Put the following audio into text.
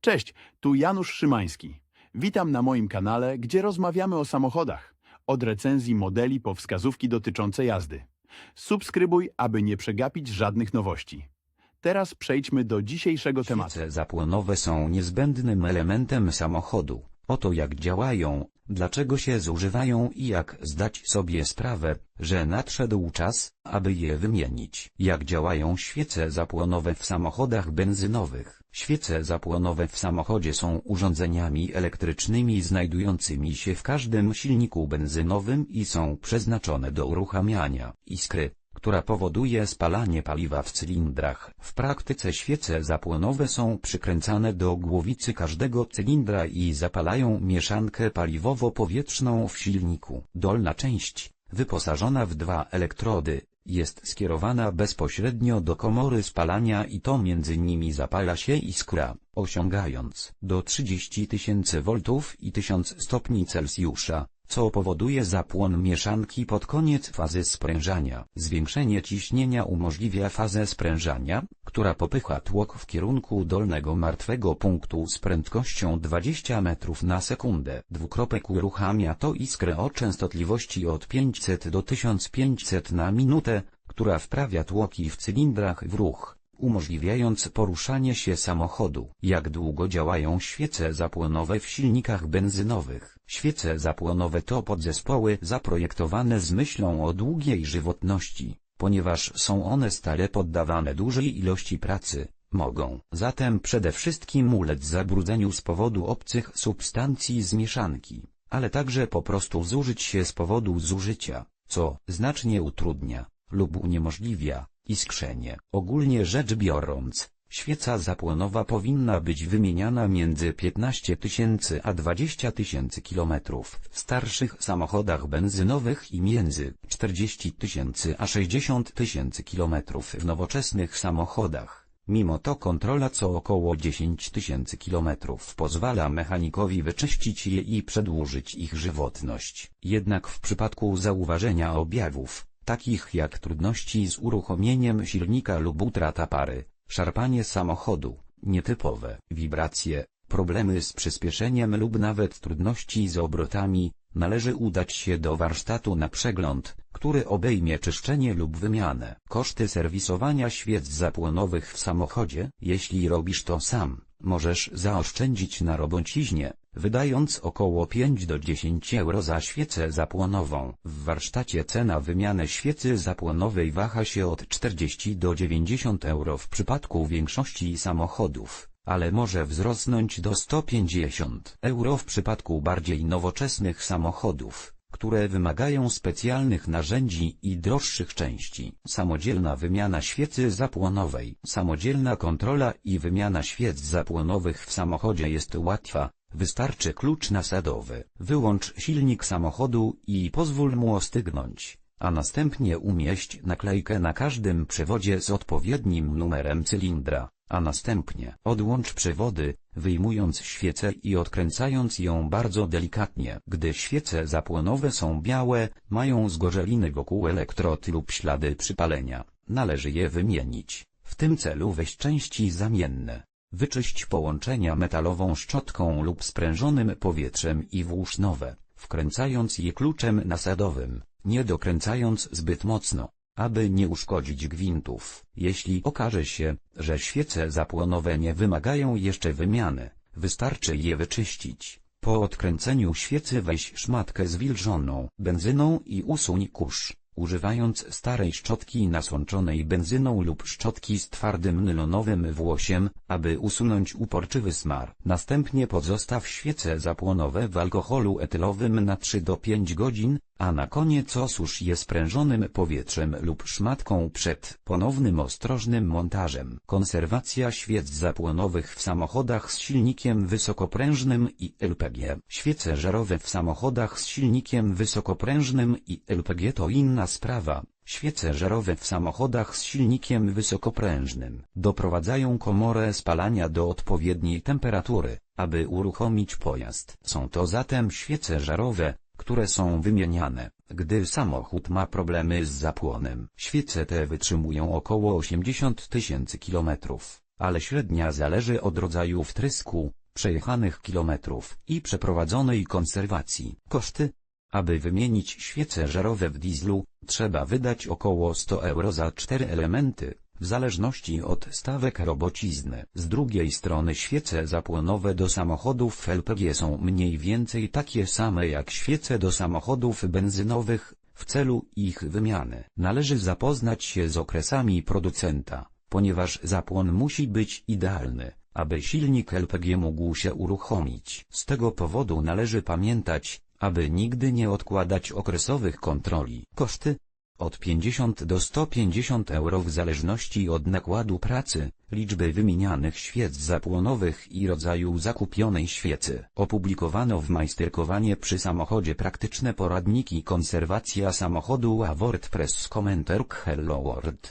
Cześć, tu Janusz Szymański. Witam na moim kanale, gdzie rozmawiamy o samochodach. Od recenzji modeli po wskazówki dotyczące jazdy. Subskrybuj, aby nie przegapić żadnych nowości. Teraz przejdźmy do dzisiejszego tematu. Świece zapłonowe są niezbędnym elementem samochodu. Oto jak działają, dlaczego się zużywają i jak zdać sobie sprawę, że nadszedł czas, aby je wymienić. Jak działają świece zapłonowe w samochodach benzynowych. Świece zapłonowe w samochodzie są urządzeniami elektrycznymi znajdującymi się w każdym silniku benzynowym i są przeznaczone do uruchamiania iskry która powoduje spalanie paliwa w cylindrach. W praktyce świece zapłonowe są przykręcane do głowicy każdego cylindra i zapalają mieszankę paliwowo-powietrzną w silniku. Dolna część, wyposażona w dwa elektrody, jest skierowana bezpośrednio do komory spalania i to między nimi zapala się iskra, osiągając do 30 tysięcy voltów i 1000 stopni Celsjusza co powoduje zapłon mieszanki pod koniec fazy sprężania. Zwiększenie ciśnienia umożliwia fazę sprężania, która popycha tłok w kierunku dolnego martwego punktu z prędkością 20 metrów na sekundę. Dwukropek uruchamia to iskrę o częstotliwości od 500 do 1500 na minutę, która wprawia tłoki w cylindrach w ruch umożliwiając poruszanie się samochodu. Jak długo działają świece zapłonowe w silnikach benzynowych? Świece zapłonowe to podzespoły zaprojektowane z myślą o długiej żywotności, ponieważ są one stale poddawane dużej ilości pracy. Mogą zatem przede wszystkim ulec zabrudzeniu z powodu obcych substancji z mieszanki, ale także po prostu zużyć się z powodu zużycia, co znacznie utrudnia lub uniemożliwia iskrzenie. Ogólnie rzecz biorąc, świeca zapłonowa powinna być wymieniana między 15 tysięcy a 20 tysięcy kilometrów w starszych samochodach benzynowych i między 40 tysięcy a 60 tysięcy kilometrów w nowoczesnych samochodach. Mimo to kontrola co około 10 tysięcy kilometrów pozwala mechanikowi wyczyścić je i przedłużyć ich żywotność. Jednak w przypadku zauważenia objawów, takich jak trudności z uruchomieniem silnika lub utrata pary, szarpanie samochodu, nietypowe wibracje, problemy z przyspieszeniem lub nawet trudności z obrotami, należy udać się do warsztatu na przegląd, który obejmie czyszczenie lub wymianę. Koszty serwisowania świec zapłonowych w samochodzie, jeśli robisz to sam, możesz zaoszczędzić na robociźnie, wydając około 5 do 10 euro za świecę zapłonową. W warsztacie cena wymiany świecy zapłonowej waha się od 40 do 90 euro w przypadku większości samochodów, ale może wzrosnąć do 150 euro w przypadku bardziej nowoczesnych samochodów które wymagają specjalnych narzędzi i droższych części. Samodzielna wymiana świecy zapłonowej. Samodzielna kontrola i wymiana świec zapłonowych w samochodzie jest łatwa, Wystarczy klucz nasadowy. Wyłącz silnik samochodu i pozwól mu ostygnąć, a następnie umieść naklejkę na każdym przewodzie z odpowiednim numerem cylindra, a następnie odłącz przewody, wyjmując świecę i odkręcając ją bardzo delikatnie. Gdy świece zapłonowe są białe, mają zgorzeliny wokół elektrod lub ślady przypalenia, należy je wymienić. W tym celu weź części zamienne. Wyczyść połączenia metalową szczotką lub sprężonym powietrzem i włóż nowe, wkręcając je kluczem nasadowym, nie dokręcając zbyt mocno, aby nie uszkodzić gwintów. Jeśli okaże się, że świece zapłonowe nie wymagają jeszcze wymiany, wystarczy je wyczyścić. Po odkręceniu świecy weź szmatkę zwilżoną benzyną i usuń kurz używając starej szczotki nasączonej benzyną lub szczotki z twardym nylonowym włosiem, aby usunąć uporczywy smar. Następnie pozostaw świece zapłonowe w alkoholu etylowym na 3 do 5 godzin, a na koniec osusz je sprężonym powietrzem lub szmatką przed ponownym ostrożnym montażem. Konserwacja świec zapłonowych w samochodach z silnikiem wysokoprężnym i LPG. Świece żarowe w samochodach z silnikiem wysokoprężnym i LPG to inna sprawa. Świece żarowe w samochodach z silnikiem wysokoprężnym doprowadzają komorę spalania do odpowiedniej temperatury, aby uruchomić pojazd. Są to zatem świece żarowe, które są wymieniane, gdy samochód ma problemy z zapłonem. Świece te wytrzymują około 80 tysięcy kilometrów. ale średnia zależy od rodzaju wtrysku, przejechanych kilometrów i przeprowadzonej konserwacji. Koszty? Aby wymienić świece żarowe w dieslu, trzeba wydać około 100 euro za cztery elementy, w zależności od stawek robocizny. Z drugiej strony świece zapłonowe do samochodów LPG są mniej więcej takie same jak świece do samochodów benzynowych, w celu ich wymiany należy zapoznać się z okresami producenta, ponieważ zapłon musi być idealny, aby silnik LPG mógł się uruchomić. Z tego powodu należy pamiętać, aby nigdy nie odkładać okresowych kontroli. Koszty? Od 50 do 150 euro w zależności od nakładu pracy, liczby wymienianych świec zapłonowych i rodzaju zakupionej świecy. Opublikowano w majsterkowanie przy samochodzie praktyczne poradniki konserwacja samochodu a WordPress komentarz Hello World.